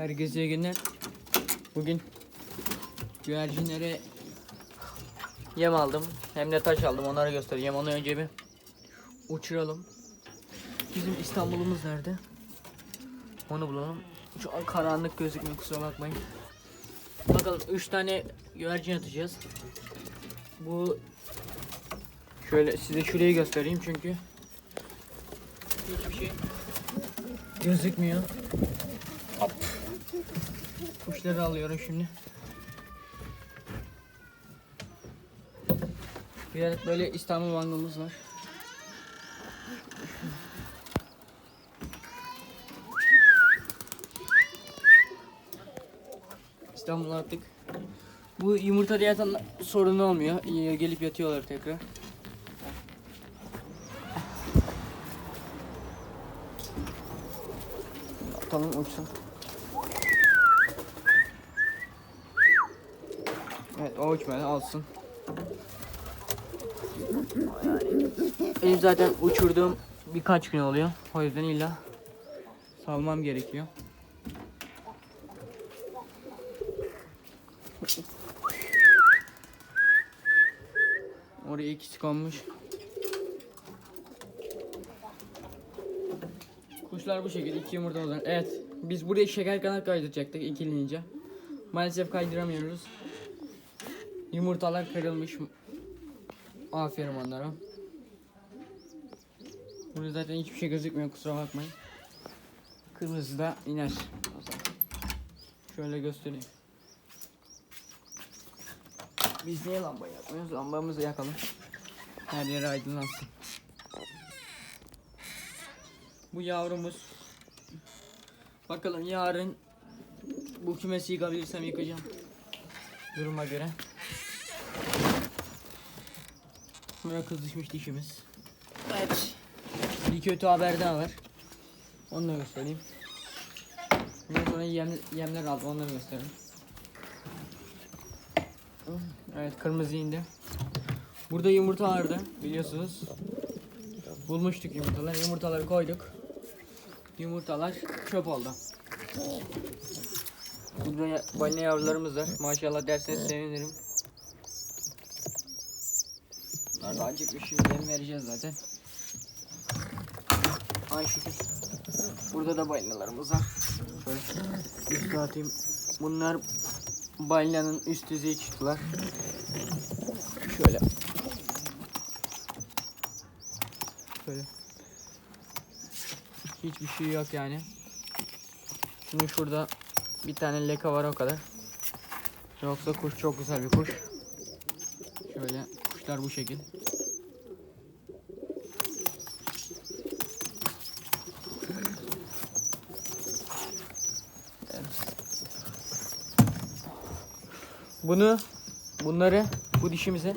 Herkese iyi günler. Bugün güvercinlere yem aldım. Hem de taş aldım. Onları göstereceğim. Onu önce bir uçuralım. Bizim İstanbul'umuz nerede? Onu bulalım. Şu an karanlık gözükmüyor kusura bakmayın. Bakalım 3 tane güvercin atacağız. Bu şöyle size şurayı göstereyim çünkü hiçbir şey gözükmüyor. Kuşları alıyorum şimdi. Bir adet böyle İstanbul mangomuz var. İstanbul'a attık. Bu yumurta yatan sorun olmuyor. Gelip yatıyorlar tekrar. Atalım uçsun. Evet o uçmadı alsın. Benim zaten uçurduğum birkaç gün oluyor. O yüzden illa salmam gerekiyor. Oraya ikisi konmuş. Kuşlar bu şekilde iki yumurta olan. Evet biz buraya şeker kanat kaydıracaktık ikilince. Maalesef kaydıramıyoruz. Yumurtalar kırılmış. Aferin onlara. Burada zaten hiçbir şey gözükmüyor kusura bakmayın. Kırmızı da iner. Şöyle göstereyim. Biz niye lamba yakmıyoruz? Lambamızı yakalım. Her yer aydınlansın. Bu yavrumuz. Bakalım yarın bu kümesi yıkabilirsem yıkacağım. Duruma göre. Buraya kızışmış dişimiz. Evet. Bir kötü haber daha var. Onu da göstereyim. Bundan sonra yem, yemler aldım onları göstereyim. Evet kırmızı indi. Burada yumurta vardı biliyorsunuz. Bulmuştuk yumurtalar. Yumurtaları koyduk. Yumurtalar çöp oldu. Burada balina yavrularımız var. Maşallah derseniz sevinirim. Da acıkmış şimdi yem vereceğiz zaten. Ay şükür. Burada da balinalarımız var. Şöyle üstü atayım. Bunlar balinanın üst düzeyi çıktılar. Şöyle. Şöyle. Hiçbir şey yok yani. Şimdi şurada bir tane leka var o kadar. Yoksa kuş çok güzel bir kuş. Şöyle kuşlar bu şekil. Bunu bunları bu dişimizi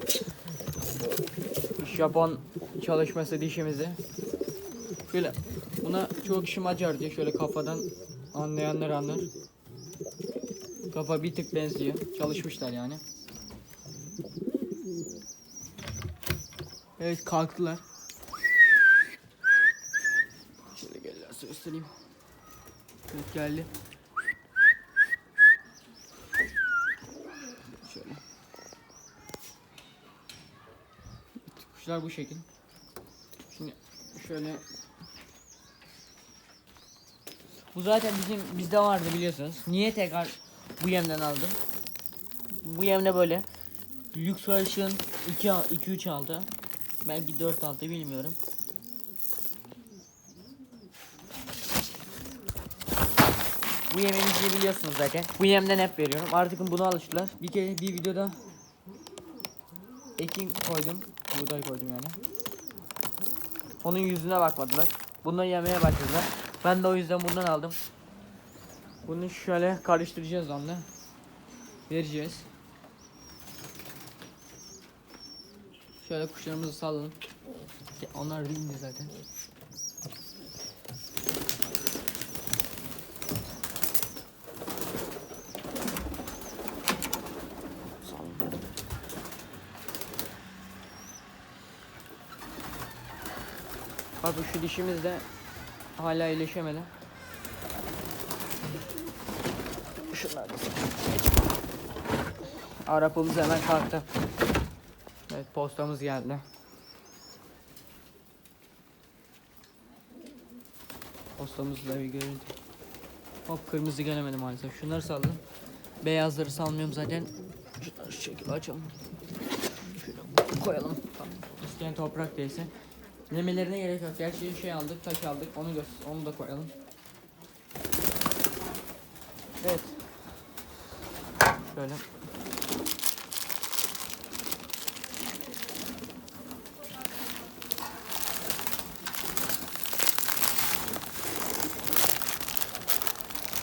Japon çalışması dişimizi şöyle buna çok kişi Macar diyor şöyle kafadan anlayanlar anlar. Kafa bir tık benziyor. Çalışmışlar yani. Evet kalktılar. Şöyle gelirse göstereyim. Evet geldi. Şöyle. Kuşlar bu şekil. Şimdi şöyle bu zaten bizim bizde vardı biliyorsunuz. Niye tekrar bu yemden aldım? Bu yemde böyle lüks versiyon 2 2 3 aldı. Belki 4 aldı bilmiyorum. Bu yemeğimizi biliyorsunuz zaten. Bu yemden hep veriyorum. Artık bunu alıştılar. Bir kere bir videoda ekin koydum. Buğday koydum yani. Onun yüzüne bakmadılar. Bundan yemeye başladılar. Ben de o yüzden bundan aldım. Bunu şöyle karıştıracağız onunla. Vereceğiz. Şöyle kuşlarımızı sallalım. Onlar indi zaten. Bu şu dişimiz de hala iyileşemedi. Şunlar da Arapamız hemen kalktı. Evet postamız geldi. Postamızla bir görüntü. Hop kırmızı gelemedi maalesef. Şunları saldım. Beyazları salmıyorum zaten. Şunları şu şekilde açalım. Şöyle koyalım. Tamam. İsteyen toprak değilse. Lemelerine gerek yok. Gerçi şey aldık, taş aldık. Onu gö- onu da koyalım. Evet. Şöyle.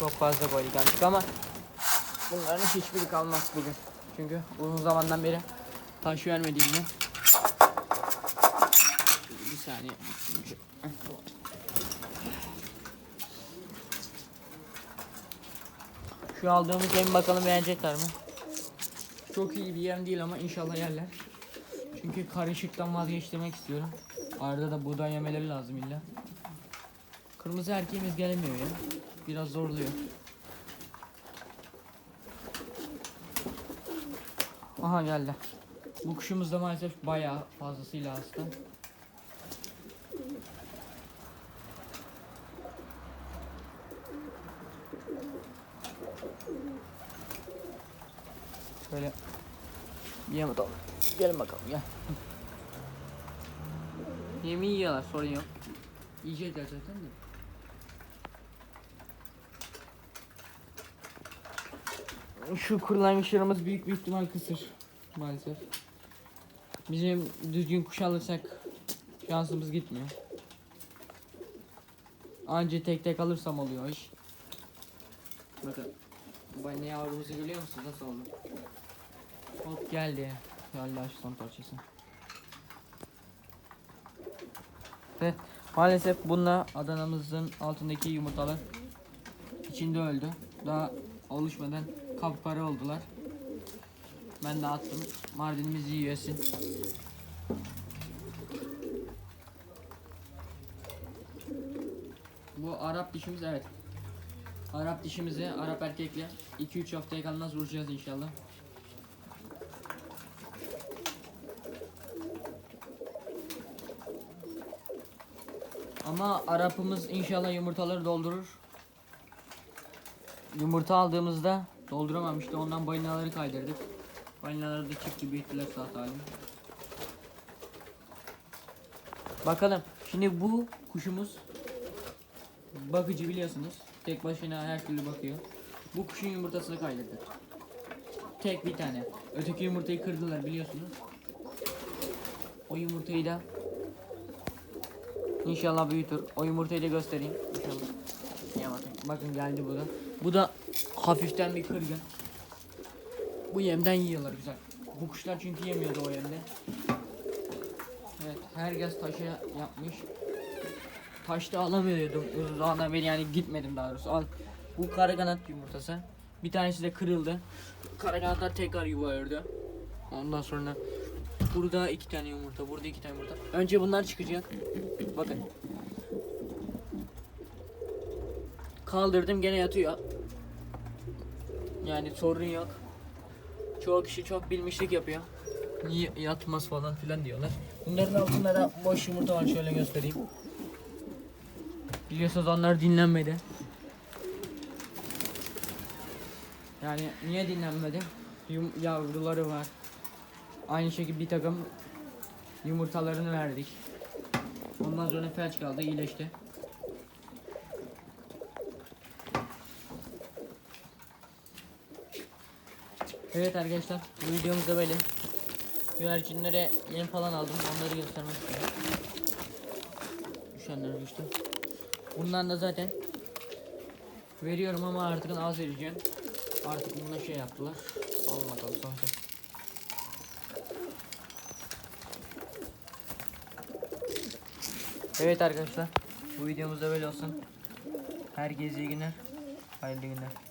Çok fazla koyduk artık ama bunların hiçbiri kalmaz bugün. Çünkü uzun zamandan beri taş vermediğimden. Bir saniye. Şu aldığımız yemi bakalım beğenecekler mi? Çok iyi bir yem değil ama inşallah yerler. Çünkü karışıktan vazgeçtirmek istiyorum. Arada da buğday yemeleri lazım illa. Kırmızı erkeğimiz gelemiyor ya. Biraz zorluyor. Aha geldi. Bu kuşumuz da maalesef bayağı fazlasıyla hasta. Şöyle yem atalım. Gelin bakalım gel. Yemi yiyorlar sorun yok. Yiyecekler zaten de. Şu kırlangıçlarımız büyük bir ihtimal kısır. Maalesef. Bizim düzgün kuş alırsak şansımız gitmiyor. Anca tek tek alırsam oluyor iş. Bakın. Bu ne yavrumuzu görüyor musunuz? Nasıl oldu? Hop geldi. Geldi aslan parçası. Ve maalesef bununla Adana'mızın altındaki yumurtalar içinde öldü. Daha oluşmadan kapkara oldular. Ben de attım. Mardinimiz yiyorsun. Bu Arap dişimiz evet. Arap dişimizi Arap erkekle 2-3 haftaya kalmaz vuracağız inşallah. Ama Arap'ımız inşallah yumurtaları doldurur. Yumurta aldığımızda dolduramamıştı. Ondan balinaları kaydırdık. Balinaları da çift gibi ettiler sağ salim. Bakalım. Şimdi bu kuşumuz bakıcı biliyorsunuz. Tek başına her türlü bakıyor. Bu kuşun yumurtasını kaydırdık. Tek bir tane. Öteki yumurtayı kırdılar biliyorsunuz. O yumurtayı da İnşallah büyütür. O yumurtayı da göstereyim. İnşallah. Ya bakın. Bakın geldi bu da. Bu da hafiften bir kırgın. Bu yemden yiyorlar güzel. Bu kuşlar çünkü yemiyordu o yemde. Evet herkes taşı yapmış. Taşta alamıyordum uzun zamandan beri yani gitmedim daha doğrusu. Al. Bu kara kanat yumurtası. Bir tanesi de kırıldı. Kara kanatlar tekrar yuva ördü. Ondan sonra burada iki tane yumurta, burada iki tane yumurta. Önce bunlar çıkacak. Bakın. Kaldırdım gene yatıyor. Yani sorun yok. Çoğu kişi çok bilmişlik yapıyor. Niye yatmaz falan filan diyorlar. Bunların altında da boş yumurta var şöyle göstereyim. Biliyorsunuz onlar dinlenmedi. Yani niye dinlenmedi? Yum yavruları var. Aynı şekilde bir takım yumurtalarını verdik. Ondan sonra felç kaldı iyileşti. Evet arkadaşlar bu videomuzda böyle. Güvercinlere yem falan aldım onları göstermek istiyorum. Düşenler düştü. Bundan da zaten veriyorum ama artık az vereceğim. Artık bununla şey yaptılar. Al bakalım sonuçta. Evet arkadaşlar bu videomuzda böyle olsun. Herkese iyi günler. Hayırlı günler.